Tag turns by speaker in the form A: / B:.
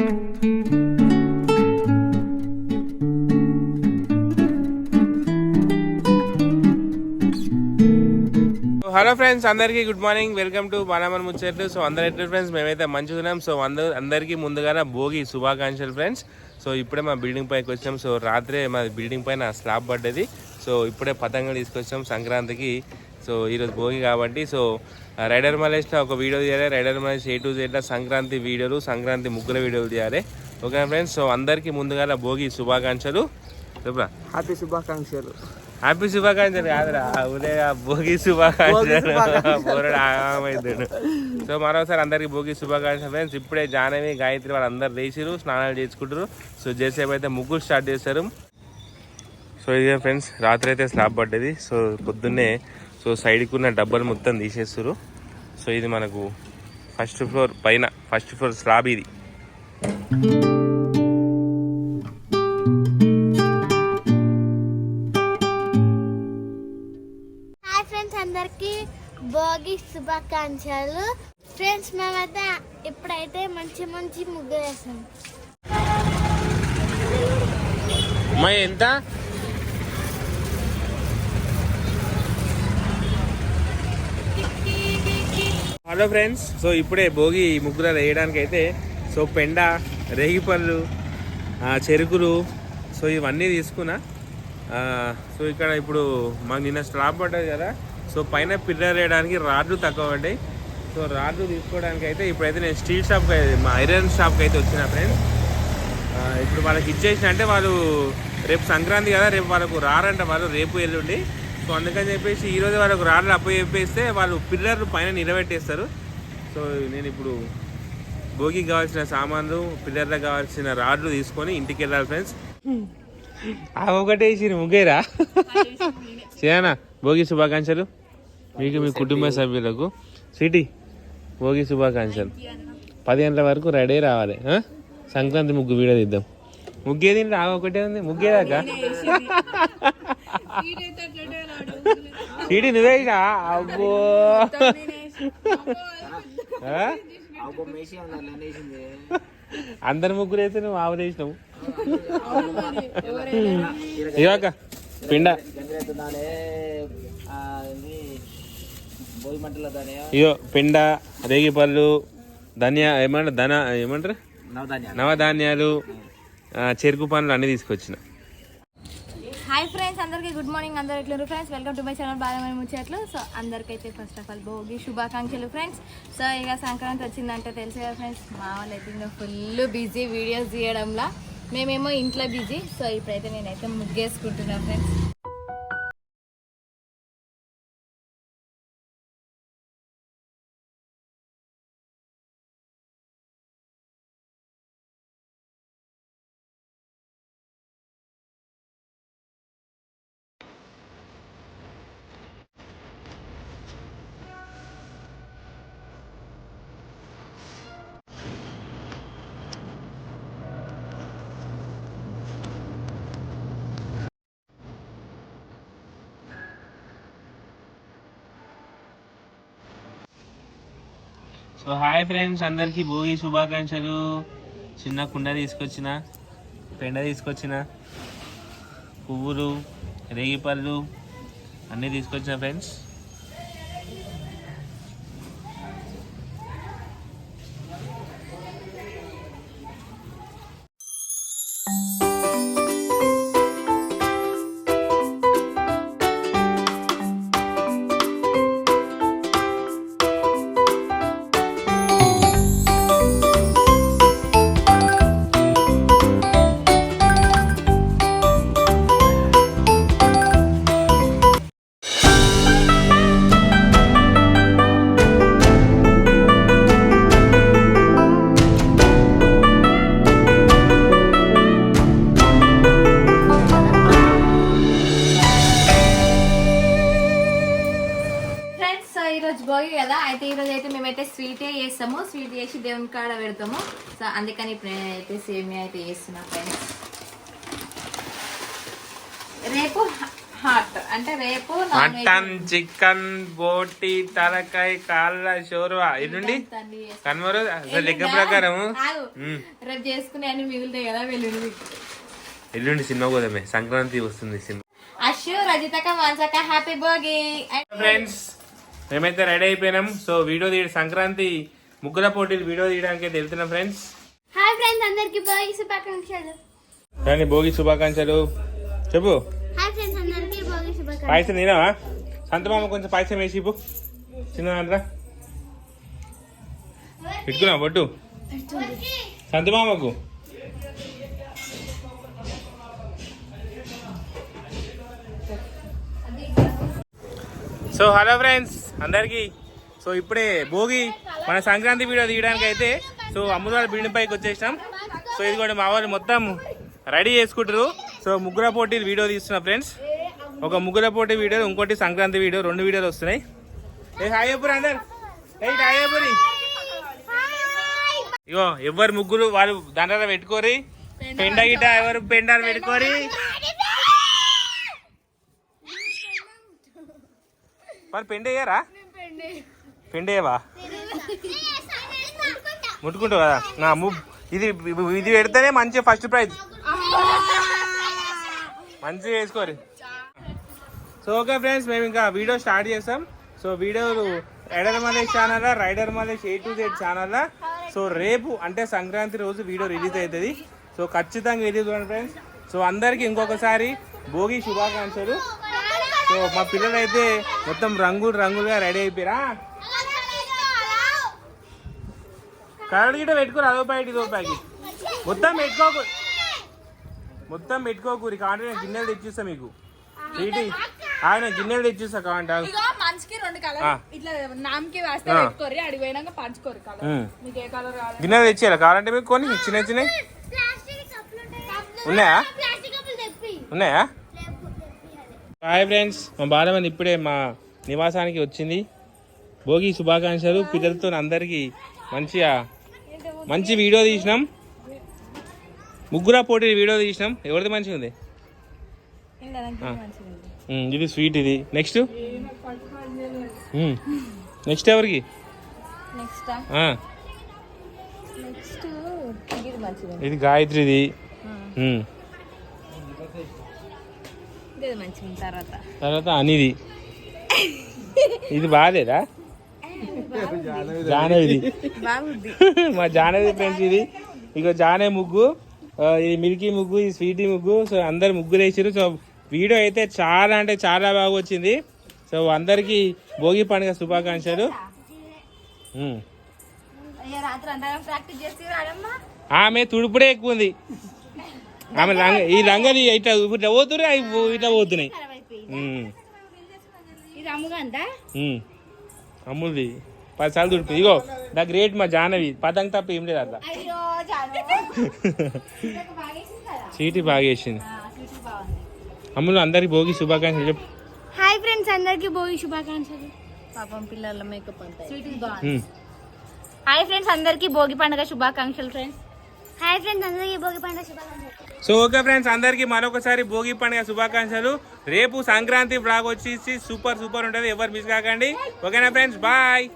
A: Hello friends అందరికీ good morning. Welcome to బాలామన్ ముచ్చట్లు. సో అందరు ఫ్రెండ్స్? మేమైతే మంచిగా ఉన్నాం. సో అందరు అందరికీ ముందుగానే భోగి శుభాకాంక్షలు ఫ్రెండ్స్. సో ఇప్పుడే మా బిల్డింగ్ పైకి వచ్చాం సో రాత్రే మా బిల్డింగ్ పైన స్లాబ్ పడ్డది. సో ఇప్పుడే పతంగం తీసుకొచ్చాం సంక్రాంతికి సో ఈరోజు భోగి కాబట్టి సో రైడర్ మలేష్లో ఒక వీడియో తీయాలి. రైడర్ మలేష్ ఏ టు జెడ్లో సంక్రాంతి వీడియోలు సంక్రాంతి ముగ్గుల వీడియోలు తీయాలి. Okay friends? సో అందరికీ ముందుగా భోగి శుభాకాంక్షలు. చెప్పురా?
B: హ్యాపీ శుభాకాంక్షలు.
A: హ్యాపీ శుభాకాంక్షలు కాదురా. ఉదయ భోగి శుభాకాంక్షలు. ఆగమైందాడు సో మరోసారి అందరికి భోగి శుభాకాంక్షలు ఫ్రెండ్స్. ఇప్పుడే జానవి గాయత్రి వాళ్ళందరూ లేచిరు స్నానాలు చేసుకుంటారు సో చేసేపు అయితే ముగ్గురు స్టార్ట్ చేస్తారు సో ఇదే ఫ్రెండ్స్ రాత్రి అయితే స్లాబ్ పడ్డది. సో పొద్దున్నే సో సైడ్కి ఉన్న డబ్బాలు మొత్తం తీసేస్తారు సో ఇది మనకు ఫస్ట్ ఫ్లోర్ పైన ఫస్ట్ ఫ్లోర్ స్లాబ్ ఇది.
C: హాయ్ ఫ్రెండ్స్ అందరికి భోగి శుభాకాంక్షలు. ఫ్రెండ్స్ మేమైతే ఇప్పుడైతే మంచి మంచి ముగ్గు వేసాం
A: ఎంత? Hello friends. సో ఇప్పుడే భోగి ముగ్గురు వేయడానికి అయితే సో పెండ రేగిపళ్ళు చెరుకులు సో ఇవన్నీ తీసుకున్నా. సో ఇక్కడ ఇప్పుడు మాకు నిన్న స్లాబ్ పడ్డది కదా. సో పైన పిల్లర్ వేయడానికి రాడ్లు తక్కువ పడ్డాయి. సో రాడ్లు తీసుకోవడానికి అయితే ఇప్పుడైతే నేను స్టీల్ షాప్కి మా ఐరన్ షాప్కి అయితే వచ్చిన ఫ్రెండ్స్. ఇప్పుడు వాళ్ళకి ఇచ్చేసిన అంటే వాళ్ళు రేపు సంక్రాంతి కదా రేపు వాళ్ళకు రారంట వాళ్ళు రేపు ఎల్లుండి. సో అందుకని చెప్పేసి ఈరోజు వాళ్ళకు రాళ్ళు అప్పు చెప్పేస్తే వాళ్ళు పిల్లర్లు పైన నిలబెట్టేస్తారు. సో నేను ఇప్పుడు భోగికి కావాల్సిన సామాన్లు పిల్లర్లకు కావాల్సిన రాడ్లు తీసుకొని ఇంటికి వెళ్ళాలి ఫ్రెండ్స్. ఆ ఒకటేసి ముగ్గేరా చేయనా భోగి శుభాకాంక్షలు. మీకు మీ కుటుంబ సభ్యులకు. సిటీ భోగి శుభాకాంక్షలు. పది గంటల వరకు రెడీ రావాలి సంక్రాంతి ముగ్గు వీడియో తీద్దాం. ముగ్గేది రా ఒకటే ఉంది. ముగ్గేదాకా? సీడీ నువ్వేసినా అబ్బో? అందరి ముగ్గురు అయితే నువ్వు ఆవులు వేసినావు. ఇవాక పిండ. ఇయో పిండ రేగిపళ్ళు ధనియా ఏమంటారు? ధన ఏమంటారు?
B: నవధాన్యాలు.
A: చెరుకు పనులు అన్ని తీసుకొచ్చిన.
D: హాయ్ ఫ్రెండ్స్ అందరికీ గుడ్ మార్నింగ్ అందరు ఎట్లున్నారు friends welcome to my channel Balamani ముచ్చట్లు సో అందరికైతే ఫస్ట్ ఆఫ్ ఆల్ భోగి శుభాకాంక్షలు ఫ్రెండ్స్ సో ఇక సంక్రాంతి వచ్చిందంటే తెలుసు కదా ఫ్రెండ్స్ మా వాళ్ళు అయితే ఫుల్ బిజీ వీడియోస్ తీయడంలో. మేమేమో ఇంట్లో బిజీ సో ఇప్పుడైతే నేనైతే ముగ్గేసుకుంటున్నాను ఫ్రెండ్స్
A: సో హాయ్ ఫ్రెండ్స్ అందరికీ భోగి శుభాకాంక్షలు. చిన్న కుండ తీసుకొచ్చిన పెండ తీసుకొచ్చిన పువ్వులు రేగిపళ్ళు అన్నీ తీసుకొచ్చిన ఫ్రెండ్స్.
D: ఈరోజు భోగి కదా? అయితే ఈరోజు అయితే మేమైతే స్వీటే చేస్తాము. స్వీట్ చేసి దేవుని కాడ పెడతాము. సో అందుకని ఇప్పుడు నేనైతే సేమియా అయితే చేస్తున్నా ఫ్రెండ్స్ రేపు హాట్ అంటే రేపు
A: మటన్ చికెన్ బోటి తలకాయ కాళ్ళ షోర్వా.
D: చేస్తాం.
A: కనుమరు అసలు లెక్క ప్రకారం.
D: రేపు చేసుకునే అన్ని మిగులుతాయి కదా వెల్లుల్లి.
A: ఎల్లుండి సినిమా పోదామే. సంక్రాంతి వస్తుంది సినిమా.
D: అశు రజితక మాన్సక హ్యాపీ బర్త్డే
A: ఫ్రెండ్స్ మేమైతే రెడీ అయిపోయినాం. సో వీడియో తీయ సంక్రాంతి ముగ్గుల పోటీలు వీడియో తీయడానికి అయితే వెళ్తున్నాం ఫ్రెండ్స్.
C: హాయ్ ఫ్రెండ్స్ అందరికి భోగి శుభాకాంక్షలు.
A: కానీ భోగి శుభాకాంక్షలు. చెప్పు.
C: హాయ్ ఫ్రెండ్స్ అందరికి భోగి శుభాకాంక్షలు.
A: పాయసం తినావా? సంతమామ కొంచెం పాయసం వేసి ఇవ్వు. చిన్న దాంట్లో. పెట్టుకున్నావా బొట్టు? సంతమామకు సో హలో ఫ్రెండ్స్. అందరికి. సో ఇప్పుడే భోగి మన సంక్రాంతి వీడియో తీయడానికి అయితే సో అమృతాల బిల్డింగ్ పైకి వచ్చేసినాం. సో ఇది కూడా మా వాళ్ళు మొత్తం రెడీ చేసుకుంటారు. సో ముగ్గుర పోటీ వీడియో తీస్తున్నా ఫ్రెండ్స్. ఒక ముగ్గుర పోటీ వీడియో ఇంకోటి సంక్రాంతి వీడియో రెండు వీడియోలు వస్తున్నాయి. ఏ హాయ్ అందరు. ఏ హాయ్ ఇగో ఎవరు ముగ్గురు వాళ్ళు దండలు పెట్టుకోరి. పెండ గిట్ట ఎవరు పెండాలు పెట్టుకోరి. మరి పెండ వేయరా పెండ ముట్టుకుంటావు కదా? నా ము ఇది ఇది పెడితేనే మంచి ఫస్ట్ ప్రైజ్ మంచిగా వేసుకోరు సో ఓకే ఫ్రెండ్స్ మేము ఇంకా వీడియో స్టార్ట్ చేస్తాం. సో వీడియోలు rider Malesh channel rider Malesh A to Z channel so రేపు అంటే సంక్రాంతి రోజు వీడియో రిలీజ్ అవుతుంది. సో ఖచ్చితంగా రిలీజ్ చూడండి ఫ్రెండ్స్ సో అందరికీ ఇంకొకసారి భోగి శుభాకాంక్షలు. సో మా పిల్లలు అయితే మొత్తం రంగులు రంగులుగా రెడీ అయిపోయారా. కరడు గిట్ట పెట్టుకోరు అదో ప్యాకెట్ ఇదో ప్యాకెట్. మొత్తం పెట్టుకోకు మొత్తం పెట్టుకోకూరి కావాలంటే నేను గిన్నెలు తెచ్చిస్తా మీకు. చీటి ఆయన గిన్నెలు తెచ్చిస్తా
D: కావాలి?
A: గిన్నెలు తెచ్చేయాలి? కావాలంటే మీకు కొన్ని చిన్న చిన్న
C: ప్లాస్టిక్ కప్పులు ఉంటాయి
A: ఉన్నాయా?
C: ప్లాస్టిక్ కప్పులు తెప్పి.
A: ఉన్నాయా? హాయ్ ఫ్రెండ్స్ మా బాలమని ఇప్పుడే మా నివాసానికి వచ్చింది. భోగి శుభాకాంక్షలు. పిల్లలతో అందరికీ మంచిగా మంచి వీడియో తీసినాం. ముగ్గురా పోటీ వీడియో తీసినాం. ఎవరిది మంచిగా ఉంది? ఇది స్వీట్ ఇది. నెక్స్ట్ నెక్స్ట్ ఎవరికి?
D: ఇది
A: గాయత్రిది.
D: తర్వాత.
A: అనిది. ఇది బాగాలేదా జానవిది. మా జానవి ఫ్రెండ్స్ ఇది. ఇక జానే ముగ్గు ఇది మిల్కీ ముగ్గు ఇది స్వీటీ ముగ్గు సో అందరు ముగ్గులు వేసారు సో వీడియో అయితే చాలా అంటే చాలా బాగా వచ్చింది. సో అందరికీ భోగి పండుగ శుభాకాంక్షలు. ఆమె తుడుపుడే ఎక్కువ ఉంది. ఆమె రంగ ఈ రంగని ఇట్లా ఇట్లా పోతున్నాయి అవి ఇట్లా పోతున్నాయి. అమ్ముల్ది పది సార్లు తుడుపు ఇగో ద గ్రేట్ మా జానవి పతంగ్ తప్ప ఏం లేదు అట్లా చీటి బాగా వేసింది అమ్ములు అందరికి భోగి శుభాకాంక్షలు చెప్పు.
C: హాయ్ ఫ్రెండ్స్ అందరికి భోగి శుభాకాంక్షలు.
D: పాపం పిల్లల మేకప్. హాయ్ ఫ్రెండ్స్ అందరికి భోగి పండుగ శుభాకాంక్షలు ఫ్రెండ్స్.
C: హాయ్ ఫ్రెండ్స్ భోగి పండుగ శుభాకాంక్షలు.
A: సో ఓకే ఫ్రెండ్స్ అందరికి మరొకసారి భోగి పండుగ శుభాకాంక్షలు. రేపు సంక్రాంతి బ్లాగ్ వచ్చేసి సూపర్ సూపర్ ఉంటుంది. ఎవరు మిస్ కాకండి. ఓకేనా ఫ్రెండ్స్ బాయ్